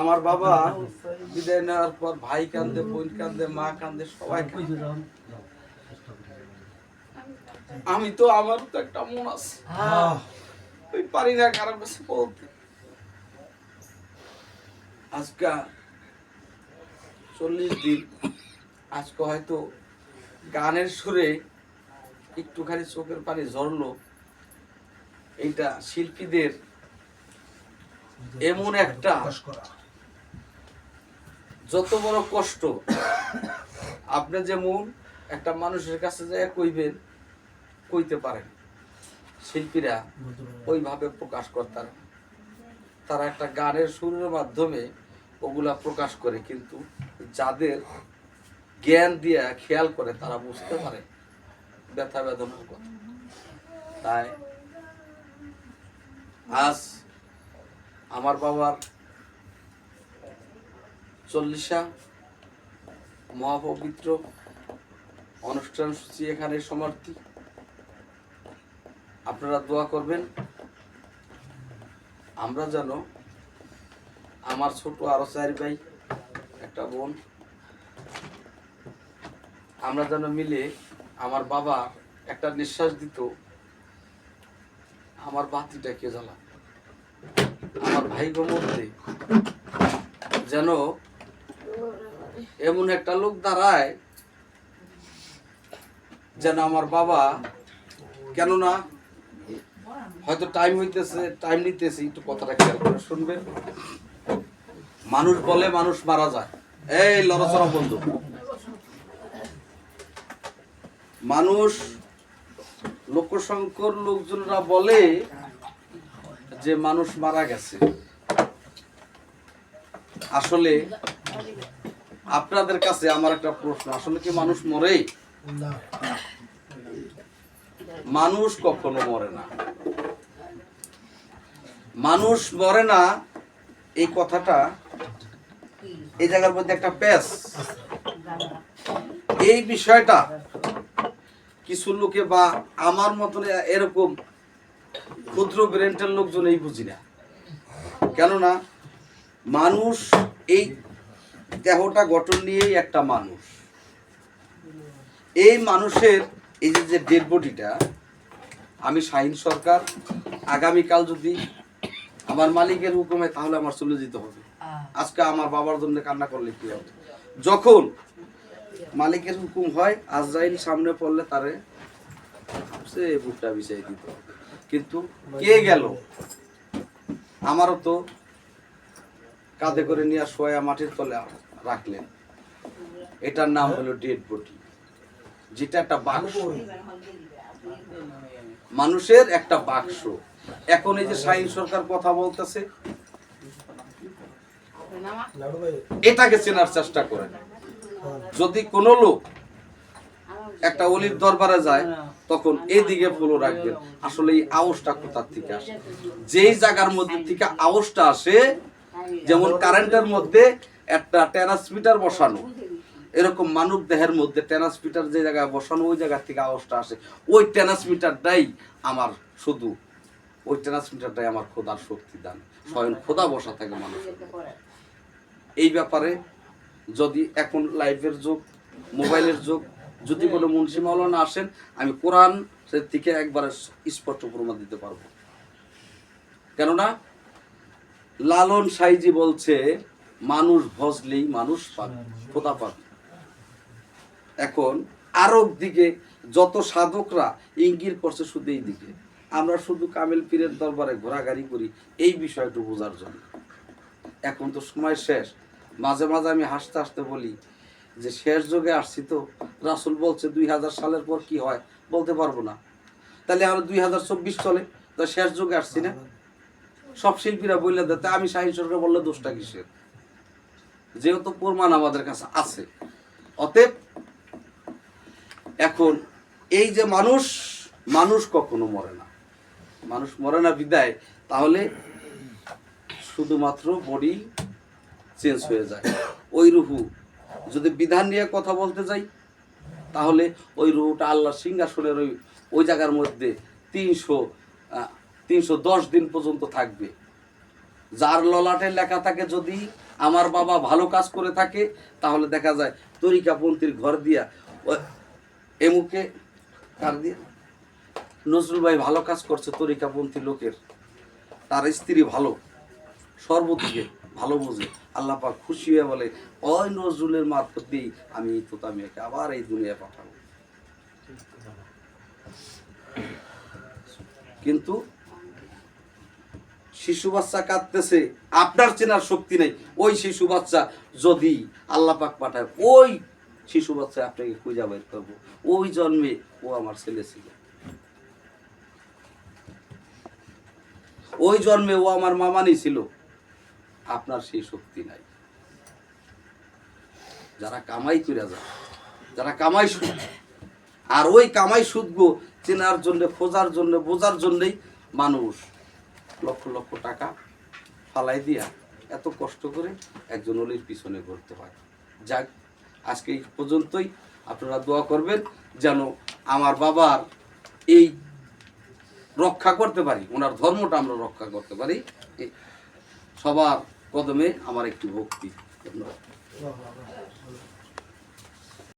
আমার বাবা বিদায় নেওয়ার পর ভাই কান্দে, বোন কান্দে, মা কান্দে, সবাই আমি তো আমার তো একটা মন আছে। ওই পারি না কারও কাছে বলতে। আজকে চল্লিশ দিন। আজকে হয়তো গানের সুরে একটুখানি চোখের পানি ঝরলো। এইটা শিল্পীদের এমন একটা যত বড় কষ্ট, আপনি যেমন একটা মানুষের কাছে যায় কইবেন, কইতে পারেন। শিল্পীরা ওইভাবে প্রকাশ করতার। তারা একটা গানের সুরের মাধ্যমে ওগুলা প্রকাশ করে, কিন্তু যাদের জ্ঞান দিয়ে খেয়াল করে, তারা বুঝতে পারে ব্যথা বেদনার কথা। তাই আজ আমার বাবার চল্লিশা মহাপবিত্র অনুষ্ঠান সূচি এখানে সমাপ্তি। আপনারা দোয়া করবেন। আমরা যেন আমার ছোট আরও চার ভাই, একটা বোন, আমরা যেন মিলে আমার বাবা একটা নিঃশ্বাস দিত, আমার বাতিটাকে জ্বালা আমার ভাই মধ্যে যেন এমন একটা লোক দাঁড়ায় যেন আমার বাবা, কেননা হয়তো টাইম হইতেছে টাইম নিতেছি, একটু কথাটা খেয়াল করে শুনবেন। মানুষ বলে মানুষ মারা যায়। এই লড়াচড়া বন্ধু। মানুষ লোকসংকর লোকজনরা বলে যে মানুষ মারা গেছে। আসলে আপনাদের কাছে আমার একটা প্রশ্ন আসলে কি মানুষ মরে মানুষ কখনো মরে না। মানুষ মরে না এই কথাটা এই জায়গার মধ্যে একটা প্যাস। এই বিষয়টা কিছু লোকে বা আমার মতন এরকম ক্ষুদ্র ব্রেন্টের লোকজন এই বুঝি না। কেননা মানুষ এই দেহটা গঠন নিয়েই একটা মানুষ। এই মানুষের এই যে যে ডেড বডিটা আমি শাহিন সরকার আগামীকাল যদি আমার মালিকের হুকুমে তাহলে আমার চলে যেতে হবে। আজকে আমার বাবার জন্য কান্না করলে কি হবে? যখন মালিকের হুকুম হয় আজরাইল সামনে পড়লে তারে সে বুকটা বিছাই দিত হবে। কিন্তু কে গেল? আমারও তো কাঁধে করে নিয়ে শোয়া মাটির তলে রাখলেন। এটার নাম হলো ডেড বডি। যেটা একটা বাক্স। মানুষের একটা বাক্স। এখন এই যে শাহিন সরকার কথা বলতেছে, এটাকে চেনার চেষ্টা করেন। যদি কোনো লোক একটা অলির দরবারে যায়, তখন এদিকে ফলো রাখবেন। আসলে এই আওয়াজটা কোথার থেকে আসে? যেই জায়গার মধ্যে থেকে আওয়াজটা আসে, যেমন কারেন্টের মধ্যে একটা ট্রান্সমিটার বসানো। এরকম মানব দেহের মধ্যে ট্রান্সমিটার যে জায়গায় বসানো, ওই জায়গা থেকে আওয়াজটা আসে। ওই ট্রান্সমিটারটাই আমার শুধু, ওই ট্রান্সমিটারটাই আমার খোদার শক্তি দান। স্বয়ং খোদা বসা থাকে মানুষের এই ব্যাপারে যদি এখন লাইভের যুগ, মোবাইলের যুগ, যদি কোনো মুন্সি মাওলানা আসেন, আমি কোরআন থেকে একবারে স্পষ্ট প্রমাণ দিতে পারব। কেননা, লালন সাইজি বলছে মানুষ ভজলেই মানুষ পাবে, খোদা পাবে। এখন আরব দিকে যত সাধকরা ইঙ্গির করছে শুধু এই দিকে। আমরা শুধু কামেল পীরের দরবারে ঘোরাঘুরি করি, এই বিষয়টা বোঝার জন্য। এখন তো সময় শেষ। মাঝে মাঝে আমি হাসতে হাসতে বলি যে শেষ যুগে আসছি তো, রাসুল বলছে দুই হাজার সালের পর কি হয় বলতে পারব না। তাহলে আমরা দুই হাজার চব্বিশ চলে, তো শেষ যুগে আসছি না? সব শিল্পীরা বললে দিতে আমি শাহিন সরকার বললে দোষটা কিসের? যেহেতু প্রমাণ আমাদের কাছে আছে। অতএব এখন এই যে মানুষ মানুষ কখনো মরে না। মানুষ মরে না বিদায়, তাহলে শুধুমাত্র বডি চেঞ্জ হয়ে যায়। ওই রুহু, যদি বিধান নিয়ে কথা বলতে যাই, তাহলে ওই রুহুটা আল্লাহ সিংহাসনের ওই ওই জায়গার মধ্যে তিনশো তিনশো দশ দিন পর্যন্ত থাকবে। যার ললাটে লেখা থাকে যদি আমার বাবা ভালো কাজ করে থাকে, তাহলে দেখা যায় তরিকাপন্থীর ঘর দিয়া এমুকে কার দিয়া, নজরুল ভাই ভালো কাজ করছে তরিকাপন্থী লোকের, তার স্ত্রী ভালো, সর্বদিকে ভালো বোঝে, আল্লাহ পাক খুশি হয়ে বলে, ওই নজরুলের মারফত দিয়েই আমি তোতা মেয়েকে আবার এই দুনিয়া পাঠাবো। কিন্তু শিশু বাচ্চা কাঁদতেছে, আপনার চেনার শক্তি নেই। ওই শিশু বাচ্চা যদি আল্লাহ পাক পাঠায়, ওই শিশু বাচ্চা আপনাকে খুঁজা বের করব। ওই জন্মে ও আমার ছেলে ছিল। ওই জন্মে ও আমার মামানি ছিল। আপনার সেই শক্তি নাই। যারা কামাই করে যায়, যারা কামাই সুদ আর ওই কামাই সুদগো চেনার জন্য, খোঁজার জন্য, বোঝার জন্যই মানুষ লক্ষ লক্ষ টাকা ফালাই দিয়া এত কষ্ট করে একজন অলির পিছনে ঘুরতে হয়। যাক, আজকে এই পর্যন্তই। আপনারা দোয়া করবেন যেন আমার বাবার এই রক্ষা করতে পারি, ওনার ধর্মটা আমরা রক্ষা করতে পারি। সবার কদমে আমার একটি ভক্তি। ধন্যবাদ।